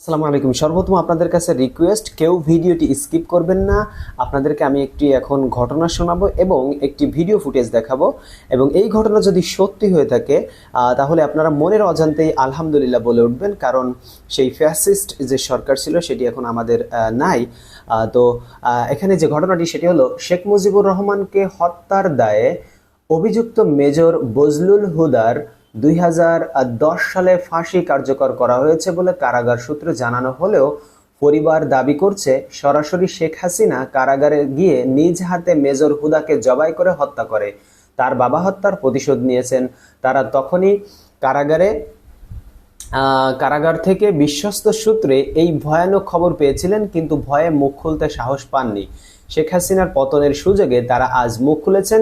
আসসালামু আলাইকুম। সর্বপ্রথম আপনাদের কাছে রিকোয়েস্ট কেউ ভিডিওটি স্কিপ করবেন না। আপনাদেরকে আমি একটি এখন ঘটনা শোনাবো এবং একটি ভিডিও ফুটেজ দেখাবো। এবং এই ঘটনা যদি সত্যি হয়ে থাকে তাহলে আপনারা মনের অজান্তেই আলহামদুলিল্লাহ বলে উঠবেন, কারণ সেই ফ্যাসিস্ট যে সরকার ছিল, সেটি এখন আমাদের নাই। তো এখানে যে ঘটনাটি, সেটি হলো শেখ মুজিবুর রহমানকে হত্যার দায়ে অভিযুক্ত মেজর বজলুল হুদার দুই হাজার দশ সালে ফাঁসি কার্যকর করা হয়েছে বলে কারাগার সূত্রে জানানো হলেও পরিবার দাবি করছে, সরাসরি শেখ হাসিনা কারাগারে গিয়ে নিজ হাতে মেজর হুদাকে জবাই করে হত্যা করে। তার বাবা হত্যার প্রতিশোধ নিয়েছেন। তারা তখনই কারাগারে কারাগার থেকে বিশ্বস্ত সূত্রে এই ভয়ানক খবর পেয়েছিলেন, কিন্তু ভয়ে মুখ খুলতে সাহস পাননি। শেখ হাসিনার পতনের সুযোগে তারা আজ মুখ খুলেছেন।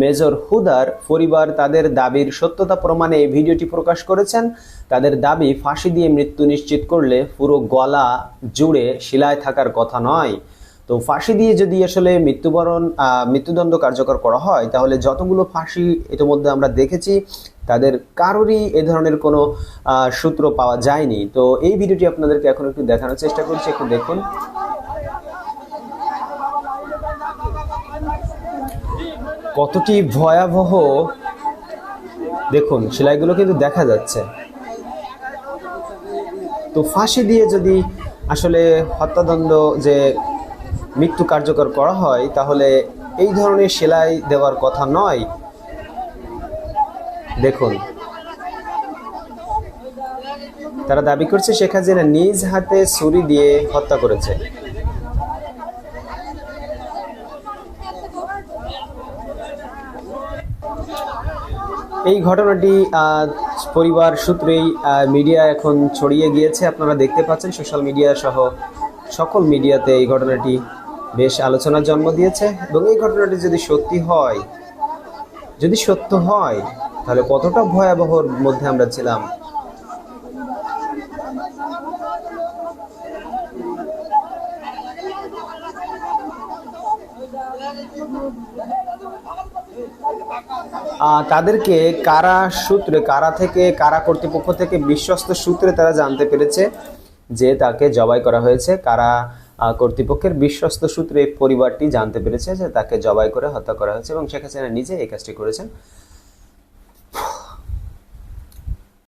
মেজর হুদার পরিবার তাদের দাবির সত্যতা প্রমাণে এই ভিডিওটি প্রকাশ করেছেন। তাদের দাবি, ফাঁসি দিয়ে মৃত্যু নিশ্চিত করলে পুরো গলা জুড়ে শিলায় থাকার কথা নয়। তো ফাঁসি দিয়ে যদি আসলে মৃত্যুবরণ মৃত্যুদণ্ড কার্যকর করা হয়, তাহলে যতগুলো ফাঁসি ইতিমধ্যে আমরা দেখেছি, তাদের কারোরই এ ধরনের কোনো সূত্র পাওয়া যায়নি। তো এই ভিডিওটি আপনাদেরকে এখন একটু দেখানোর চেষ্টা করছি, একটু দেখুন। কতটি ভয়াবহ, দেখুন, সেলাইগুলো কিন্তু দেখা যাচ্ছে। তো ফাঁসি দিয়ে যদি আসলে হত্যাদণ্ড যে মৃত্যু কার্যকর করা হয়, তাহলে এই ধরনের সেলাই দেওয়ার কথা নয়। দেখুন, তারা দাবি করছে শেখ হাসিনা নিজ হাতে ছুরি দিয়ে হত্যা করেছে। এই ঘটনাটি পরিবার সূত্রেই মিডিয়া এখন ছড়িয়ে গিয়েছে। আপনারা দেখতে পাচ্ছেন, সোশ্যাল মিডিয়া সহ সকল মিডিয়াতে এই ঘটনাটি বেশ আলোচনার জন্ম দিয়েছে। এবং এই ঘটনাটি যদি সত্যি হয়, যদি সত্য হয়, তাহলে কতটা ভয়াবহর মধ্যে আমরা ছিলাম? তাদেরকে কারা সূত্রে, কারা থেকে, কারা কর্তৃপক্ষ থেকে বিশ্বস্ত সূত্রে তারা জানতে পেরেছে যে তাকে জবাই করা হয়েছে। কারা কর্তৃপক্ষের বিশ্বস্ত সূত্রে পরিবারটি জানতে পেরেছে যে তাকে জবাই করে হত্যা করা হয়েছে এবং শেখ হাসিনা নিজে এই কাজটি করেছেন।